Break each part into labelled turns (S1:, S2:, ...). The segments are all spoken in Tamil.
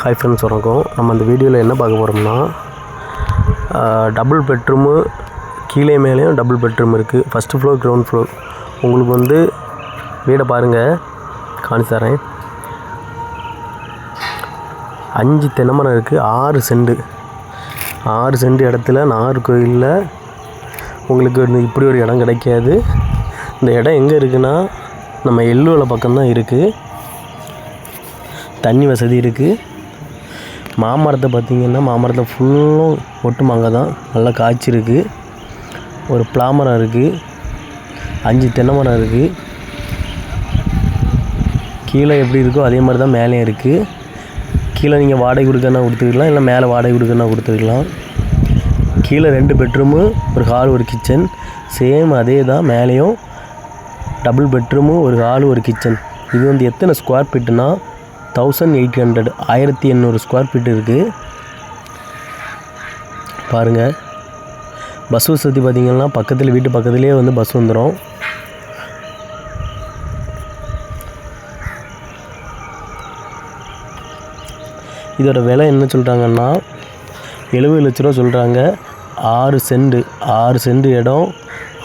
S1: ஹாய் ஃப்ரெண்ட்ஸ் வணக்கம். நம்ம இந்த வீடியோவில் என்ன பார்க்க போகிறோம்னா டபுள் பெட்ரூமு கீழே மேலேயும் டபுள் பெட்ரூம் இருக்குது ஃபஸ்ட்டு ஃப்ளோர் கிரவுண்ட் ஃப்ளோர் உங்களுக்கு வந்து வீடை பாருங்கள் காணிச்சு தரேன். அஞ்சு தென்னமரம் இருக்குது ஆறு செண்டு. ஆறு செண்டு இடத்துல நாகர்கோயிலில் உங்களுக்கு இப்படி ஒரு இடம் கிடைக்காது. இந்த இடம் எங்கே இருக்குன்னா நம்ம எள்ளுவலை பக்கம்தான் இருக்குது தண்ணி வசதி இருக்குது மாமரத்தை பார்த்திங்கன்னா மாமரத்தில் ஃபுல்லும் ஒட்டு மாங்காய் தான். நல்லா காய்ச்சிருக்கு ஒரு பிளாமரம் இருக்குது அஞ்சு தென்னை மரம் இருக்குது கீழே எப்படி இருக்கோ அதே மாதிரி தான் மேலேயும் இருக்குது கீழே நீங்கள் வாடகை கொடுக்கறனா கொடுத்துக்கலாம் இல்லை மேலே வாடகை கொடுக்கறனா கொடுத்துக்கலாம். கீழே ரெண்டு பெட்ரூமு ஒரு ஹால் ஒரு கிச்சன் சேம் அதே தான் மேலேயும் டபுள் பெட்ரூமு ஒரு ஹால் ஒரு கிச்சன் இது வந்து எத்தனை ஸ்கொயர் ஃபீட்டுனா தௌசண்ட் எயிட் ஹண்ட்ரட் ஆயிரத்தி எண்ணூறு ஸ்கொயர் ஃபீட் இருக்குது பாருங்கள் பஸ் வசதி பார்த்திங்கன்னா பக்கத்தில் வீட்டு பக்கத்துலேயே வந்து பஸ் வந்துடும் இதோட விலை என்ன சொல்கிறாங்கன்னா எழுபது லட்ச ரூபா சொல்கிறாங்க ஆறு செண்டு ஆறு சென்ட் இடம்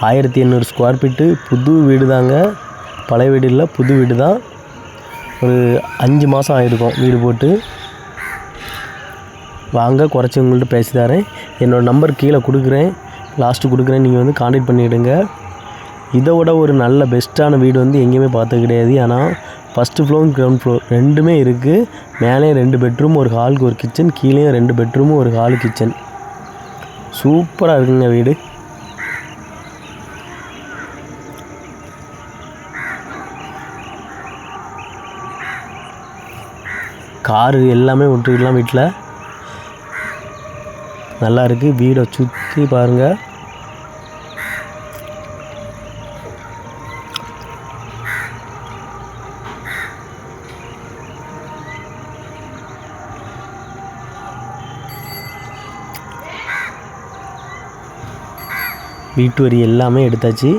S1: ஆயிரத்தி எண்ணூறு ஸ்கொயர் ஃபீட்டு புது வீடு தாங்க பழைய வீடு இல்லை புது வீடு தான் ஒரு அஞ்சு மாதம் ஆகிருக்கும் வீடு போட்டு. வாங்க குறைச்சி உங்கள்கிட்ட பேசி தரேன். என்னோடய நம்பர் கீழே கொடுக்குறேன். லாஸ்ட்டு கொடுக்குறேன். நீங்கள் வந்து காண்டாக்ட் பண்ணிவிடுங்க இதை விட ஒரு நல்ல பெஸ்ட்டான வீடு வந்து எங்கேயுமே பார்த்தது கிடையாது. ஆனால் ஃபஸ்ட்டு ஃப்ளோர் கிரவுண்ட் ஃப்ளோர் ரெண்டுமே இருக்குது மேலே ரெண்டு பெட்ரூம் ஒரு ஹாலுக்கு ஒரு கிச்சன் கீழேயும் ரெண்டு பெட்ரூமும் ஒரு ஹாலு கிச்சன் சூப்பராக இருக்குங்க வீடு. காரு எல்லாமே விட்டுக்கலாம் வீட்டில். நல்லா இருக்குது வீடை சுற்றி பாருங்கள் வீட்டு வரி எல்லாமே எடுத்தாச்சு.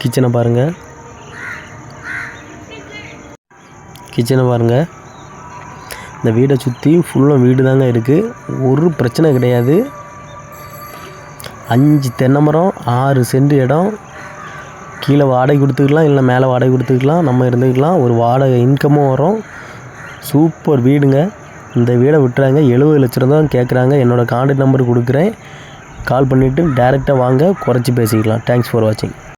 S1: கிச்சனை பாருங்கள் கிச்சனை பாருங்கள் இந்த வீடை சுற்றி ஃபுல்லும் வீடு தாங்க இருக்குது ஒரு பிரச்சனை கிடையாது. அஞ்சு தென்னை மரம் ஆறு சென்ட் இடம். கீழே வாடகை கொடுத்துக்கலாம் இல்லை மேலே வாடகை கொடுத்துக்கலாம் நம்ம இருந்துக்கலாம். ஒரு வாடகை இன்கமும் வரும். சூப்பர் வீடுங்க. இந்த வீடை விட்டுறாங்க. எழுபது லட்சம் தான் கேட்குறாங்க என்னோடய கான்டாக்ட் நம்பர் கொடுக்குறேன். கால் பண்ணிவிட்டு டேரெக்டாக வாங்க. குறைச்சி பேசிக்கலாம். தேங்க்ஸ் ஃபார் வாட்சிங்